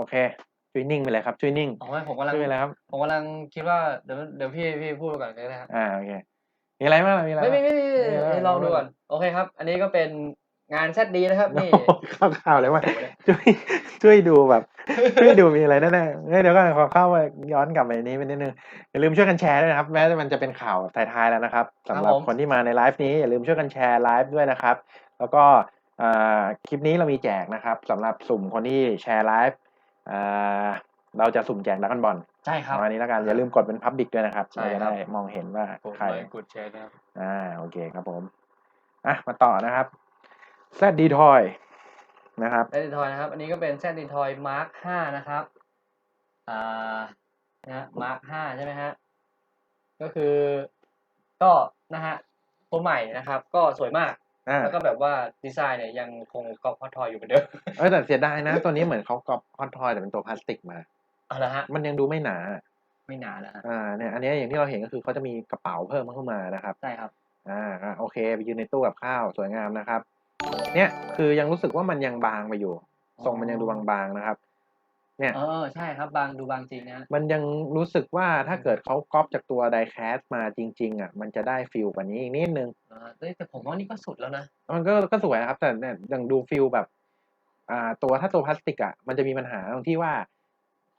โอเคช่วยนิ่งไปเลยครับช่วยนิ่งอ๋อไม่ผมกำลังช่วยไปเลยครับผมกำลังคิดว่าเดี๋ยวเดี๋ยวพี่พี่พูดก่อนก็ได้ครับอ่าโอเคมีอะไรบ้างล่ะมีอะไรไม่บ้างไม่ไม่ไม่ไม่ไม่ไม่ลองดูไม่ก่อนโอเคครับ อันนี้ก็เป็นงานแซดดีนะครับนี่โอ้โหเข้าข่าวเลยว่าช่วยช่วยดูแบบช่วยดูมีอะไรแน่ๆเฮ้ยเดี๋ยวก่อนขอเข้าไปย้อนกลับไปนี้ไปนิดนึงอย่าลืมช่วยกันแชร์ด้วยนะครับ แม้มันจะเป็นข่าวท้ายๆแล้วนะครับสำหรับคนที่มาในไลฟ์นี้อย่าลืมช่วยกันแชร์ไลฟ์ด้วยนะครับ แล้วก็อ่าคลิปนี้เรามีแจกนะครับสำหรับสุ่มคนที่แชร์ไลฟ์อ่า เราจะสุ่มแจกดักกันบอลใช่ครับประมาณนี้แล้วกันอย่าลืมกดเป็นพับบิกด้วยนะครับใช่เราจะครับได้มองเห็นว่าผมใครเลยกดแชร์นะครับอ่าโอเคครับผมอะมาต่อนะครับแซดดีทอยนะครับแซดดีทอยนะครับ อันนี้ก็เป็นแซดดีทอยมาร์คห้านะครับอ่านะมาร์คห้าใช่ไหมฮะก็คือก็นะฮะตัวใหม่นะครับ ก็สวยมาก อ่าแล้วก็แบบว่าดีไซน์เนี่ยยังคงก๊อปพอทอยอยู่เหมือนเดิมเออแต่เสียดายนะ ตัวนี้เหมือนเขากรอบฮอตทอยแต่เป็นตัวพลาสติกมา เอาละฮะมันยังดูไม่หนา ไม่นานแล้วฮะอ่าเนี่ยอันเนี้ยอย่างที่เราเห็นก็คือเขาจะมีกระเป๋าเพิ่มเข้ามานะครับ ใช่ครับ อ่าอะโอเค ไปยืนในตู้กับข้าวสวยงามนะครับ เนี่ยคือยังรู้สึกว่ามันยังบางไปอยู่ทรงมันยังดูบางๆนะครับ เนี่ย เออใช่ครับบางดูบางจริงนะฮะมันยังรู้สึกว่าถ้าเกิดเขาก๊อปจากตัวไดแคสมาจริง ๆ อะ มันจะได้ฟิลกว่านี้อีกนิดนึงเออเอ้ยแต่ผมว่านี่ก็สุดแล้วนะ มันก็ก็สวยนะครับ แต่เนี่ยยังดูฟิลแบบ อ่า ตัวถ้าตัวพลาสติกอะมันจะมีปัญหาตรงที่ว่า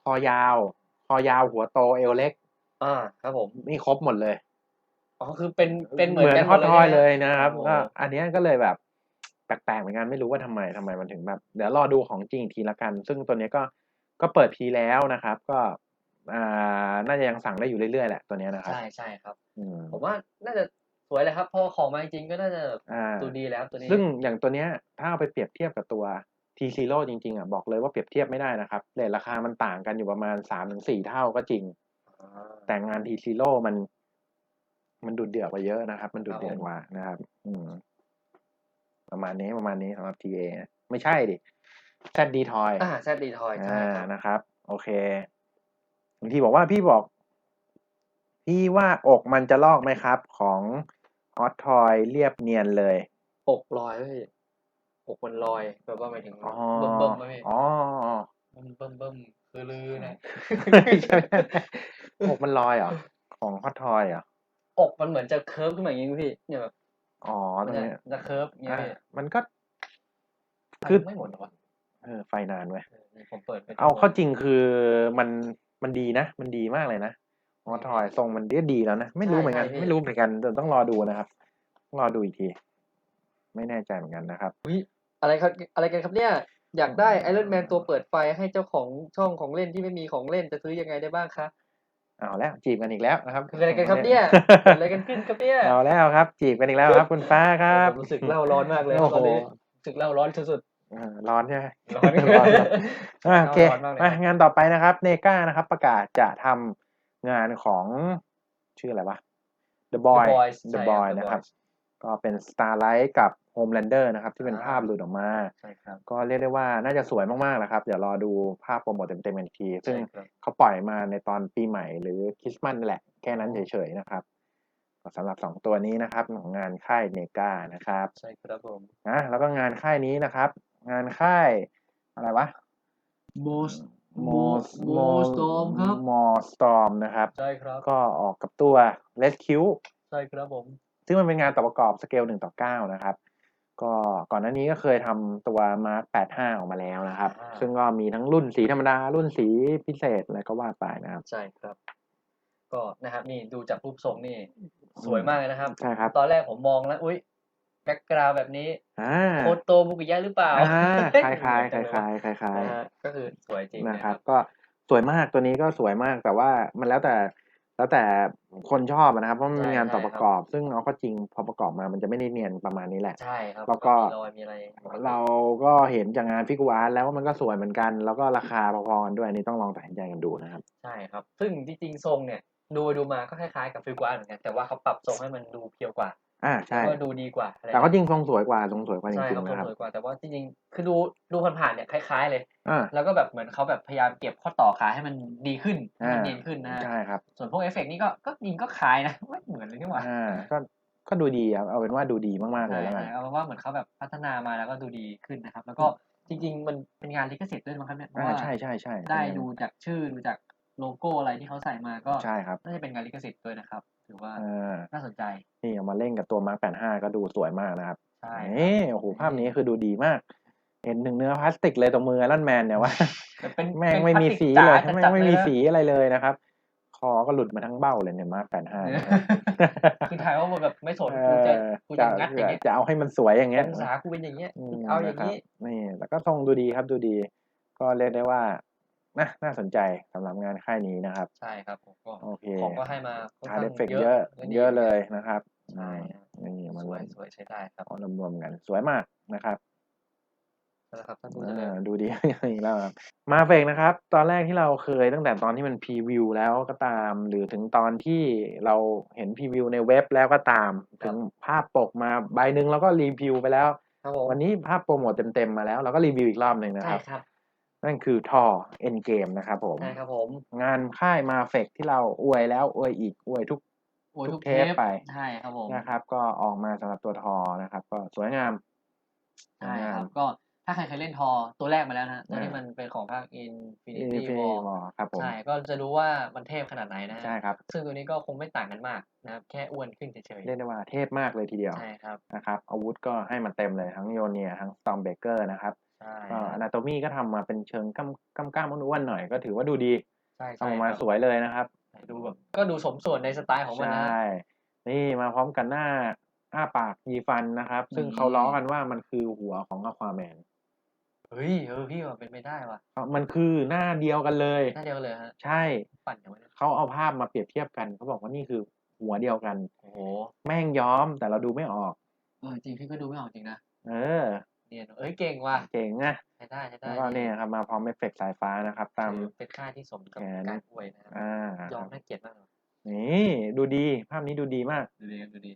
คอยาว คอยาวหัวโตเอวเล็ก อ่าครับผมนี่ครบหมดเลย อ๋อคือเป็นเป็นเหมือนกันฮอตทอยใช่ไหมเลยนะครับโอ้ก็อันเนี้ยก็เลยแบบแปลกๆเหมือนกันไม่รู้ว่าทำไมทำไมมันถึงแบบ เดี๋ยวรอดูของจริงอีกทีละกัน ซึ่งตัวเนี้ยก็ ก็เปิดพีแล้วนะครับ ก็อ่าน่าจะยังสั่งได้อยู่เรื่อยๆแหละตัวเนี้ยนะครับ ใช่ใช่ครับอืมผมว่าน่าจะสวยเลยครับเพอของมาจริงๆก็น่าจะอ่าดูดีแล้วตัวนี้ ซึ่งอย่างตัวเนี้ยถ้าเอาไปเปรียบเทียบกับตัว T Zero จริงๆอะบอกเลยว่าเปรียบเทียบไม่ได้นะครับเรทราคามันต่างกันอยู่ประมาณสามถึงสี่เท่าก็จริงอ่าแต่งาน T Zero มัน มันดุเดือดกว่าเยอะนะครับ มันดุเดือดครับผมกว่านะครับ อืมประมาณนี้ประมาณนี้สำหรับ TA ไม่ใช่ดิ ZD Toy อ่าแซดดีทอยใช่อ่าครับนะครับ โอเคบางทีบอกว่าพี่บอก พี่ว่าอกมันจะลอกไหมครับ ของ Hot Toy เรียบเนียนเลย อกลอยพี่อกมันลอยแบบว่าหมายถึงอ๋อเบิ่มเบิ่มๆไหมพี่อ๋อเบิ่มเบิ่มเบิ่มคือลือนะใช่ไหมอกมันลอยเหรอของฮอตทอยเหรออกมันเหมือนจะเคิร์ฟขึ้นมาอย่างนี้พี่เนี่ยแบบอ๋อมัตนรงจะนี้จะเคิร์ฟอย่างเงี้ยอะพี่มันก็ไฟคือไม่หมดหรอวะ เออไฟนานเว้ยเออนี่ผมเปิดไปเอาเข้าจริงคือมันมันดีนะ มันดีมากเลยนะฮอตทอยทรงมันก็ดีแล้วนะ ไม่รู้เหมือนกัน ไม่รู้เหมือนกันเดี๋ยวต้องรอดูนะครับต้องรอดูอีกที ไม่แน่ใจเหมือนกันนะครับอะไรครับอะไรกันครับเนี่ย อยากได้ไอรอนแมนตัวเปิดไฟให้เจ้าของช่องของเล่นที่ไม่มีของเล่นจะซื้อยังไงได้บ้างคะเอาแล้วจีบกันอีกแล้วนะครับคืออะไรกันครับเนี่ยเกิดอะไรกันขึ้นครับเนี่ยเอาแล้วครับ จีบกันอีกแล้วครับ คุณฟ้าครับผมรู้สึกเล่าร้อนมากเลยโอ้ตอนโหนี้รู้สึกเล่าร้อนสุดเออ ร้อนใช่ไหมๆร้อนร้อนครับอะโอเคร้อนมากเลยมางานต่อไปนะครับเนกานะครับ ประกาศจะทำงานของชื่ออะไรวะ The Boy The Boys The ใช่ Boy The นะครับ Boys ก็เป็น Starlight กับ Homelander นะครับ ที่เป็นอ่าภาพหลุดออกมาใช่ครับก็เรียกได้ว่าน่าจะสวยมากๆนะครับ เดี๋ยวรอดูภาพโปรโมทเต็มๆอีกที ซึ่งใช่ครับเขาปล่อยมาในตอนปีใหม่หรือคริสต์มาสนั่นแหละ แค่นั้นเฉยๆนะครับก็สำหรับสองตัวนี้นะครับของงานค่ายเนกานะครับ ใช่ครับผมนะแล้วก็งานค่ายนี้นะครับ งานค่ายอะไรวะโมสโมโมสตอมครับมอสตอมนะครับ ใช่ครับ ก็ออกกับตัว Rescue ใช่ครับผม ซึ่งมันเป็นงานต่อประกอบสเกลหนึ่งต่อเก้านะครับ ก็ก่อนหน้านี้ก็เคยทำตัว Mark 85ออกมาแล้วนะครับ ซึ่งก็มีทั้งรุ่นสีธรรมดา รุ่นสีพิเศษอะไรก็ว่าไปนะครับ ใช่ครับ ก็นะครับนี่ดูจากรูปทรงนี่สวยมากเลยนะครับ ใช่ครับ ตอนแรกผมมองแล้ว อุ้ย แบ็กกราวแบบนี้อ่าโคโตบุกิยะหรือเปล่าอ่าคล้ายๆคล้ายๆคล้ายๆคล้ายนะฮะก็คือสวยจริงๆนะนะคครัรับบก็สวยมากตัวนี้ก็สวยมากแต่ว่ามันแล้วแต่แล้วแต่คนชอบนะครับ เพราะมันมีงานต่อประกอบ ซึ่งเอาก็จริงพอประกอบมามันจะไม่ได้เนียนประมาณนี้แหละใช่ครับแล้วก็มีรอยมีอะไรเราก็เห็นจากงานฟิกูอาร์ตแล้วว่ามันก็สวยเหมือนกัน แล้วก็ราคาพอๆกันด้วยอันนี้ต้องลองตัดสินใจกันดูนะครับ ใช่ครับ ซึ่งจริงๆทรงเนี่ยดูไปดูมาก็คล้ายๆกับฟิลกวานเหมือนกันแต่ว่าเขาปรับทรงให้มันดูเพียวกว่า อ่าใช่แล้วก็ดูดีกว่าอะไรแต่ก็จริงทรงสวยกว่าทรงสวยกว่าจใช่ริงครับๆทรงนะครับ สวยกว่า แต่ว่าจริงๆคือดูดูผ่านๆเนี่ยคล้าย ๆ เลย อ่า แล้วก็แบบเหมือนเขาแบบพยายามเก็บข้อต่อขาให้มันดีขึ้นให้มันอ่า เนียนขึ้นนะฮะใช่ครับ ส่วนพวกเอฟเฟกต์นี่ก็ก็จริงก็คล้ายนะไม่เหมือนเลยนี่หว่าอ่า ก็ก็ดูดีครับเอาเป็นว่าดูดีมากๆเลใช่ยแล้วกันใช่เอาเป็นว่าเหมือนเขาแบบพัฒนามาแล้วก็ดูดีขึ้นนะครับ แล้วก็จริง ๆ มันเป็นงานลิขสิทธิ์ด้วยมั้งครับเนี่ยเพราะอ่าว่าใช่ใช่ใช่ได้ดูจากชื่อดูจากโลโก้อะไรที่เขาใส่มาก็ใช่ครับ น่าจะเป็นงานลิขสิทธิ์ด้วยนะครับ ถือว่าอ่าน่าสนใจนี่เอามาเล่นกับตัวมาร์ค85ก็ดูสวยมากนะครับใช่เอ้โอ้โหภาพนี้คือดูดีมาก เห็นหนึ่งเนื้อพลาสติกเลยตรงมือลันแมนเนี่ยว่าแต่เป็นแม่งเป็นไม่มีพลาสติสีกจ๋าเลยจัดๆแม่งไม่มีเลยนะสีอะไรเลยนะครับ คอก็หลุดมาทั้งเบ้าเลยเนี่ยมาร์ค85นะครับคือถ่ายว่าแบบไม่สนเอกูจะอกูจะจะงัดอย่างเงี้ยจะเอาให้มันสวยอย่างเงี้ยองศากูเป็นอย่างเงี้ยอืมเอาอย่างนะครับนี้นี่แล้วก็ทรงดูดีครับดูดี ก็เรียกได้ว่า นะน่าสนใจสำหรับงานค่ายนี้นะครับ ใช่ครับผมก็โอเคของก็ให้มาค่อนชาร์ข้าดงเอฟเฟกต์เยอะดีเยอะเลยนะครับใช่อืมนี่มันสรววยมสวยใช้ได้ครับเอารวมๆกันสวยมากนะครับนะครับท่านผู้เอชมอดูดีอย่างนี้แล้วครับมาเฟกนะครับ ตอนแรกที่เราเคยตั้งแต่ตอนที่มันพรีวิวแล้วก็ตาม หรือถึงตอนที่เราเห็นพรีวิวในเว็บแล้วก็ตาม ถึงภาพปกมาใบหนึ่งเราก็รีวิวไปแล้วครับผมวันนี้ภาพโปรโมทเต็มๆมาแล้วเราก็รีวิวอีกรอบหนึ่งนะคใช่รับครับ นั่นคือทอเอ็นเกมนะครับผมใช่ครับผม งานค่ายมาเฟกที่เราอวยแล้วอวยอีกอวยทุกโอ้ยทุทุกกเทเทปปไปใช่ครับผมนะครับ ก็ออกมาสำหรับตัวทอนะครับ ก็สวยงามสวใช่ยงาคมรับก็ถ้าใครเคยเล่นทอตัวแรกมาแล้วนะตัวอ่าที่มันเป็นของภาค Infinity Infinity War War ครับผมใช่ก็จะรู้ว่ามันเทพขนาดไหนนะฮะใช่ครับซึ่งตัวนี้ก็คงไม่ต่างกันมากนะครับแค่อ้วนขึ้นเฉยเรียกได้ว่าเทพมากเลยทีเดียวๆใช่ครับนะครับอาวุธก็ให้มาเต็มเลยทั้งโยเนียทั้งสตอมเบเกอร์นะครับ ใช่ก็อนาโตมีก็ทำมาเป็นเชิงกำกำก้ามอ้วนๆหน่อยก็ถือว่าดูดีใช่ทำใช่ออกมาครับสวยเลยนะครับ ดูแบบก็ดูสมส่วนในสไตล์ของมันนะ ใช่ นี่มาพร้อมกันหน้าอ้าปากยีฟันนะครับ ซึ่งนี่เขาล้อกันว่ามันคือหัวของอควาแมนเฮ้ยเออพี่ว่าเป็นไปได้ว่ะมันคือหน้าเดียวกันเลย น่าเดียวกันเลยฮะใช่ ปั่นอย่างนี้เขาเอาภาพมาเปรียบเทียบกัน เขาบอกว่านี่คือหัวเดียวกัน โอ้โหแม่งย้อมแต่เราดูไม่ออก เออจริงพี่ก็ดูไม่ออกจริงนะ เออ เนียนเอ้ยเก่งว่ะเก่งนะใช้ได้ใช้ได้แล้วก็เนี่ยครับมาพร้อมเอฟเฟกต์สายฟ้านะครับ ตามคือเป็นค่ายที่สมกับแขนการอวยนะครับอ่ายอมน่าเกลียดมากเลยนี่ดูดีภาพนี้ดูดีมากดูดีดูดี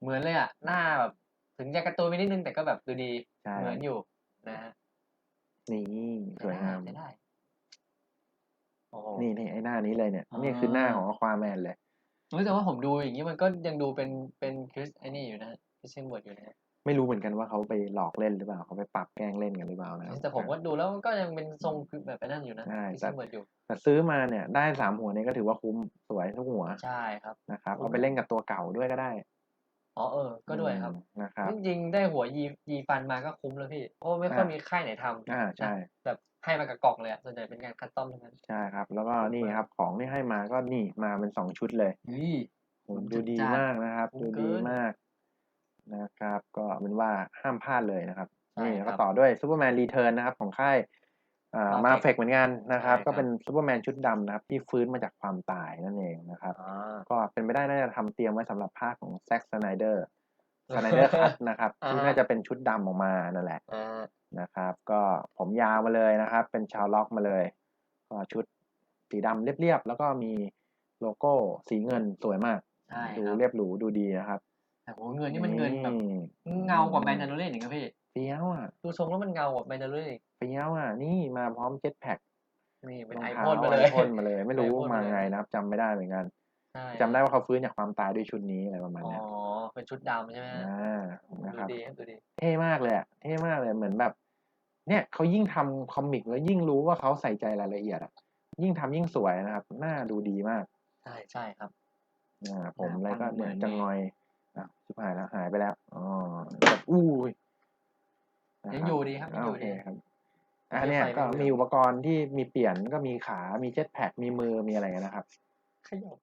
เหมือนเลยอะหน้าแบบถึงจะการะตูนไปนิดนึงแต่ก็แบบดูดีใช่เหมือนอยู่นะฮะนี่สวยงามใช้ได้โอ้โหนี่นี่ไอ้หน้านี้เลยเนี่ยอ่านี่คือหน้าของอควาแมนเลยเฮ้ยแต่ว่าผมดูอย่างนี้มันก็ยังดูเป็นเป็นคริสไอ้นี่อยู่นะคริสเซนเวิร์ดอยู่นะฮะ ไม่รู้เหมือนกันว่าเขาไปหลอกเล่นหรือเปล่าเขาไปปรับแกล้งเล่นกันหรือเปล่านะครับแต่ผมว่าดูแล้วมันก็ยังเป็นทรงคือแบบไอ้นั่นอยู่นะใช่คริสแต่เซนเวิร์ดอยู่แต่ซื้อมาเนี่ยได้สามหัวนี้ก็ถือว่าคุ้มสวยทุกหัวใช่ครับนะครับคุ้มเอาไปเล่นกับตัวเก่าด้วยก็ได้อ๋อเออ ก็ด้วยครับอืมนะครับจริงๆได้หัวยียีฟันมาก็คุ้มแล้วพี่เพราะว่าไม่ค่อยอ่ามีมีค่ายไหนทำอ่าใช่นะแบบให้มากับกล่องเลยอะส่วนใหญ่เป็นงานคัสตอมทั้งนั้นใช่ครับ แล้วก็คุ้มนี่มากครับของที่ให้มาก็นี่มาเป็นสองชุดเลยนี่โอ้คุ้มดูดีจัดๆมากนะครับคุ้มดูดีเกินมาก นะครับ ก็เป็นว่าห้ามพลาดเลยนะครับใช่นี่ครัก็บต่อด้วยซูเปอร์แมนรีเทิร์นนะครับ ของค่ายอ่ามา Marvel เฟกเหมือนกันนะครับใช่ครับ ก็เป็นซูเปอร์แมนชุดดำนะครับ ที่ฟื้นมาจากความตายนั่นเองนะครับอ่าก็เป็นไปได้น่าจะทำเตรียมไว้สำหรับภาคของแซ็กสไนเดอร์สไนเดอร์คัตนะครับอ่าที่น่าจะเป็นชุดดำออกมานั่นแหละอ่านะครับ ก็ผมยาวมาเลยนะครับ เป็นชาวล็อกมาเลย ก็ชุดสีดำเรียบๆแล้วก็มีโลโก้สีเงินสวยมากใช่ดูครับเรียบหรูดูดีนะครับ แต่ผมว่าเงินนี่มันเงินแบบนี่เงากว่าแมนดาร์เล่นอีกครับพี่เฟี้ยวอะดูทรงแล้วมันเงากว่าแมนดาร์เล่นอีกเฟี้ยวอะ นี่มาพร้อมเจ็ตแพ็คนี่เป็นรองไอเท้าพ่นมาเลยไอพ่นมาเลย ไม่รู้ไอพ่นมามาเลยไงนะครับจำไม่ได้เหมือนกันใช่จำได้ว่าเขาฟื้นจากความตายด้วยชุดนี้อะไรประมาณอ๋อเนี้ยเป็นชุดดำใช่ไหมฮะอ่าดูนะครับดีครับดูดีเท่มากเลยอะเท่มากเลยเหมือนแบบ เนี่ยเขายิ่งทำคอมิกแล้วยิ่งรู้ว่าเขาใส่ใจรายละเอียดอะยิ่งทำยิ่งสวยนะครับหน้าดูดีมาก ใช่ใช่ครับอ่าผมหน้าเลยก็ปังเหมืเนี่อยนจะนี่งอย อะชิบหายแล้วหายไปแล้วอ๋อแบบอู้ยนะยังครับอยู่ดีครับยังอ่าอโอยู่เคดีครับไม่อันได้เนี้ยไฟก็ไม่เหลืมีองอุปกรณ์ที่มีเปลี่ยนก็มีขา มีเจ็ตแพ็คมีมือมีอะไรนะครับขยับ